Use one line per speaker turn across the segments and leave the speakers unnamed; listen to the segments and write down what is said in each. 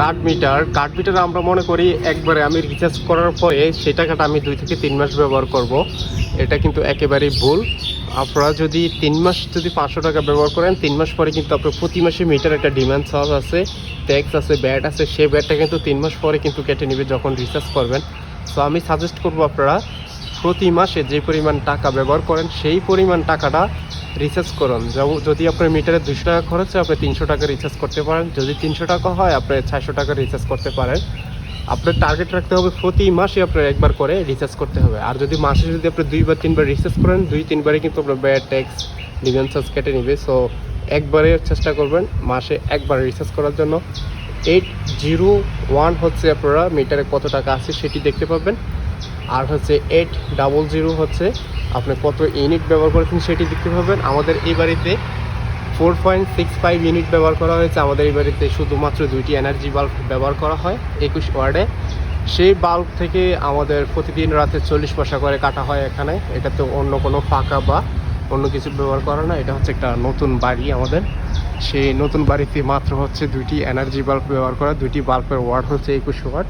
Card metre card metre আমরা মনে করি একবারে আমি রিচার্জ করার পরে সেই টাকাটা আমি দুই থেকে তিন মাস ব্যবহার করব। এটা কিন্তু একেবারেই ভুল। আপনারা যদি তিন মাস যদি পাঁচশো টাকা ব্যবহার করেন, তিন মাস পরে কিন্তু আপনার প্রতি মাসে মিটার একটা ডিমান্ড চার্জ আছে ট্যাক্স আছে ব্যাট আছে, সেই ব্যাটটা কিন্তু তিন মাস পরে কিন্তু কেটে নেবে যখন রিচার্জ করবেন। সো আমি সাজেস্ট করব আপনারা প্রতি মাসে যে পরিমাণ টাকা ব্যবহার করেন, সেই পরিমাণ টাকাটা রিচার্জ করুন। যদি আপনার মিটারে দুশো টাকা খরচ হয়, আপনি তিনশো টাকা রিচার্জ করতে পারেন। যদি তিনশো টাকা হয়, আপনি ছয়শো টাকা রিচার্জ করতে পারেন। আপনার টার্গেট রাখতে হবে প্রতি মাসে আপনার একবার করে রিচার্জ করতে হবে। আর যদি মাসে যদি আপনি দুইবার, তিনবার রিচার্জ করেন, দুই তিনবারে কিন্তু আপনার ব্যাড ট্যাক্স ডিভিডেন্ড কেটে নেবে। সো একবারে চেষ্টা করবেন মাসে একবার রিচার্জ করার জন্য। এইট জিরো ওয়ান হচ্ছে আপনারা মিটারে কত টাকা আছে সেটি দেখতে পাবেন। আর হচ্ছে এইট ডাবল জিরো হচ্ছে, আপনি কত ইউনিট ব্যবহার করেছেন সেটি দেখতে পাবেন। আমাদের এই বাড়িতে four point six five unit ব্যবহার করা হয়েছে। আমাদের এই বাড়িতে শুধুমাত্র দুইটি এনার্জি বাল্ব ব্যবহার করা হয় একুশ ওয়ার্ডে। সেই বাল্ব থেকে আমাদের প্রতিদিন রাতে চল্লিশ পয়সা করে কাটা হয় এখানে। এটা তো অন্য কোনো ফাঁকা বা অন্য কিছু ব্যবহার করা না। এটা হচ্ছে একটা নতুন বাড়ি আমাদের। সেই নতুন বাড়িতে মাত্র হচ্ছে দুইটি এনার্জি বাল্ব ব্যবহার করা। দুইটি বাল্বের ওয়ার্ড হচ্ছে একুশ ওয়ার্ড।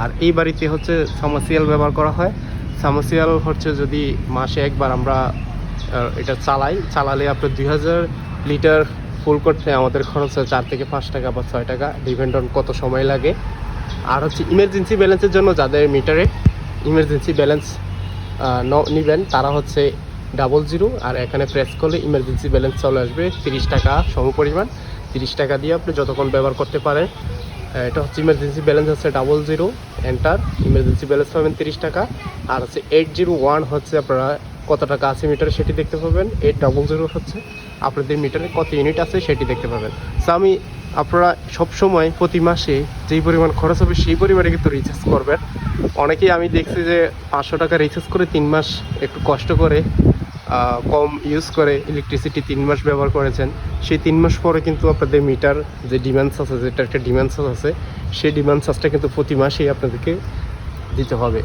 আর এই বাড়িতে হচ্ছে সামাসিয়াল ব্যবহার করা হয়। সামাসিয়াল হচ্ছে যদি মাসে একবার আমরা এটা চালাই, চালালে আপনার দুই হাজার লিটার ফুল করতে আমাদের খরচ হয় চার থেকে পাঁচ টাকা বা ছয় টাকা ডিপেন্ড অন কত সময় লাগে। আর হচ্ছে ইমার্জেন্সি ব্যালেন্সের জন্য যাদের মিটারে ইমার্জেন্সি ব্যালেন্স নেবেন, তারা হচ্ছে ডাবল জিরো আর এখানে প্রেস করলে ইমার্জেন্সি ব্যালেন্স চলে আসবে তিরিশ টাকা সম পরিমাণ তিরিশ টাকা দিয়ে আপনি যতক্ষণ ব্যবহার করতে পারেন এটা হচ্ছে ইমার্জেন্সি ব্যালেন্স আছে double zero enter emergency balance পাবেন তিরিশ টাকা। আর হচ্ছে এইট জিরো ওয়ান হচ্ছে আপনারা কত টাকা আছে মিটারে সেটি দেখতে পাবেন। এইট ডাবল জিরো হচ্ছে আপনাদের মিটারে কত ইউনিট আছে সেটি দেখতে পাবেন। সো আমি আপনারা সবসময় প্রতি মাসে যেই পরিমাণ খরচ হবে সেই পরিমাণে কিন্তু রিচার্জ করবেন। অনেকেই আমি দেখছি যে পাঁচশো টাকা রিচার্জ করে তিন মাস একটু কষ্ট করে কম ইউজ করে ইলেকট্রিসিটি তিন মাস ব্যবহার করেছেন। সেই তিন মাস পরে কিন্তু আপনাদের মিটার যে ডিমান্ড আছে যেটা একটা ডিমান্ড আছে, সেই ডিমান্ড চার্জটা কিন্তু প্রতি মাসেই আপনাদেরকে দিতে হবে।